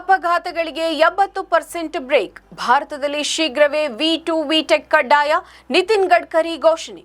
ಅಪಘಾತಗಳಿಗೆ ಎಂಬತ್ತು percent break. ಭಾರತದಲ್ಲಿ ಶೀಘ್ರವೇ ವಿ ಟು ವಿ ಟೆಕ್ ಕಡ್ಡಾಯ ನಿತಿನ್ ಗಡ್ಕರಿ ಘೋಷಣೆ.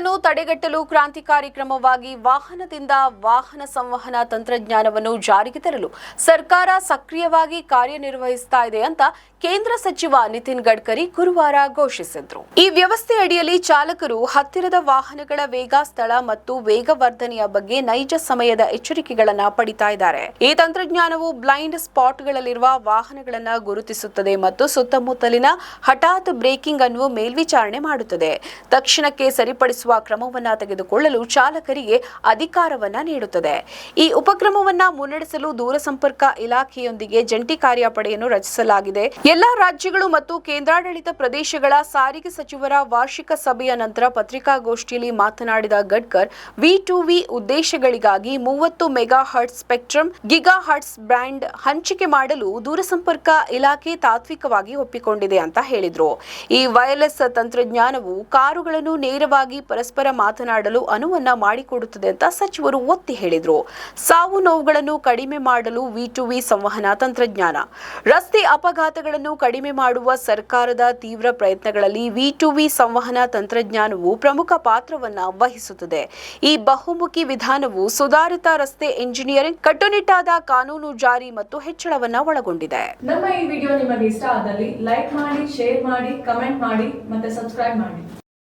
ಅಪಘಾತಗಳನ್ನು ತಡೆಗಟ್ಟಲು ಕ್ರಾಂತಿಕಾರಿ ಕ್ರಮವಾಗಿ ವಾಹನದಿಂದ ವಾಹನ ಸಂವಹನ ತಂತ್ರಜ್ಞಾನವನ್ನು ಜಾರಿಗೆ ತರಲು ಸರ್ಕಾರ ಸಕ್ರಿಯವಾಗಿ ಕಾರ್ಯನಿರ್ವಹಿಸ್ತಾ ಇದೆ ಅಂತ ಕೇಂದ್ರ ಸಚಿವ ನಿತಿನ್ ಗಡ್ಕರಿ ಗುರುವಾರ ಘೋಷಿಸಿದ್ರು. ಈ ವ್ಯವಸ್ಥೆ ಅಡಿಯಲ್ಲಿ ಚಾಲಕರು ಹತ್ತಿರದ ವಾಹನಗಳ ವೇಗ, ಸ್ಥಳ ಮತ್ತು ವೇಗವರ್ಧನೆಯ ಬಗ್ಗೆ ನೈಜ ಸಮಯದ ಎಚ್ಚರಿಕೆಗಳನ್ನು ಪಡಿತಾ ಇದ್ದಾರೆ. ಈ ತಂತ್ರಜ್ಞಾನವು ಬ್ಲೈಂಡ್ ಸ್ಪಾಟ್ಗಳಲ್ಲಿರುವ ವಾಹನಗಳನ್ನು ಗುರುತಿಸುತ್ತದೆ ಮತ್ತು ಸುತ್ತಮುತ್ತಲಿನ ಹಠಾತ್ ಬ್ರೇಕಿಂಗ್ ಅನ್ನು ಮೇಲ್ವಿಚಾರಣೆ ಮಾಡುತ್ತದೆ. ತಕ್ಷಣಕ್ಕೆ ಸರಿಪಡಿಸುವ ಕ್ರಮವನ್ನ ತೆಗೆದುಕೊಳ್ಳಲು ಚಾಲಕರಿಗೆ ಅಧಿಕಾರವನ್ನ ನೀಡುತ್ತದೆ. ಈ ಉಪಕ್ರಮವನ್ನ ಮುನ್ನಡೆಸಲು ದೂರಸಂಪರ್ಕ ಇಲಾಖೆಯೊಂದಿಗೆ ಜಂಟಿ ಕಾರ್ಯಪಡೆಯನ್ನು ರಚಿಸಲಾಗಿದೆ. ಎಲ್ಲಾ ರಾಜ್ಯಗಳು ಮತ್ತು ಕೇಂದ್ರಾಡಳಿತ ಪ್ರದೇಶಗಳ ಸಾರಿಗೆ ಸಚಿವರ ವಾರ್ಷಿಕ ಸಭೆಯ ನಂತರ ಪತ್ರಿಕಾಗೋಷ್ಠಿಯಲ್ಲಿ ಮಾತನಾಡಿದ ಗಡ್ಕರ್ ವಿ ಟು ವಿ ಉದ್ದೇಶಗಳಿಗಾಗಿ ಮೂವತ್ತು mega hertz spectrum giga hertz brand ಹಂಚಿಕೆ ಮಾಡಲು ದೂರಸಂಪರ್ಕ ಇಲಾಖೆ ತಾತ್ವಿಕವಾಗಿ ಒಪ್ಪಿಕೊಂಡಿದೆ ಅಂತ ಹೇಳಿದ್ರು. ಈ ವೈರ್ಲೆಸ್ ತಂತ್ರಜ್ಞಾನವು ಕಾರುಗಳನ್ನು ನೇರವಾಗಿ ಪರಸ್ಪರ ಮಾತನಾಡಲು ಅನುವನ್ನ ಮಾಡಿಕೊಡುತ್ತದೆ ಅಂತ ಸಚಿವರು ಒತ್ತಿ ಹೇಳಿದರು. ಸಾವು ನೋವುಗಳನ್ನು ಕಡಿಮೆ ಮಾಡಲು ವಿ ಟು ವಿ ಸಂವಹನ ತಂತ್ರಜ್ಞಾನ. ರಸ್ತೆ ಅಪಘಾತಗಳನ್ನು ಕಡಿಮೆ ಮಾಡುವ ಸರ್ಕಾರದ ತೀವ್ರ ಪ್ರಯತ್ನಗಳಲ್ಲಿ ವಿ ಟು ವಿ ಸಂವಹನ ತಂತ್ರಜ್ಞಾನವು ಪ್ರಮುಖ ಪಾತ್ರವನ್ನು ವಹಿಸುತ್ತದೆ. ಈ ಬಹುಮುಖಿ ವಿಧಾನವು ಸುಧಾರಿತ ರಸ್ತೆ ಎಂಜಿನಿಯರಿಂಗ್ ಕಟ್ಟುನಿಟ್ಟಾದ ಕಾನೂನು ಜಾರಿ ಮತ್ತು ಹೆಚ್ಚಳವನ್ನ ಒಳಗೊಂಡಿದೆ. ನಮ್ಮ ಈ ವಿಡಿಯೋ ನಿಮಗೆ ಇಷ್ಟ ಆದಲ್ಲಿ ಲೈಕ್ ಮಾಡಿ, ಶೇರ್ ಮಾಡಿ, ಕಮೆಂಟ್ ಮಾಡಿ ಮತ್ತೆ ಸಬ್ಸ್ಕ್ರೈಬ್ ಮಾಡಿ.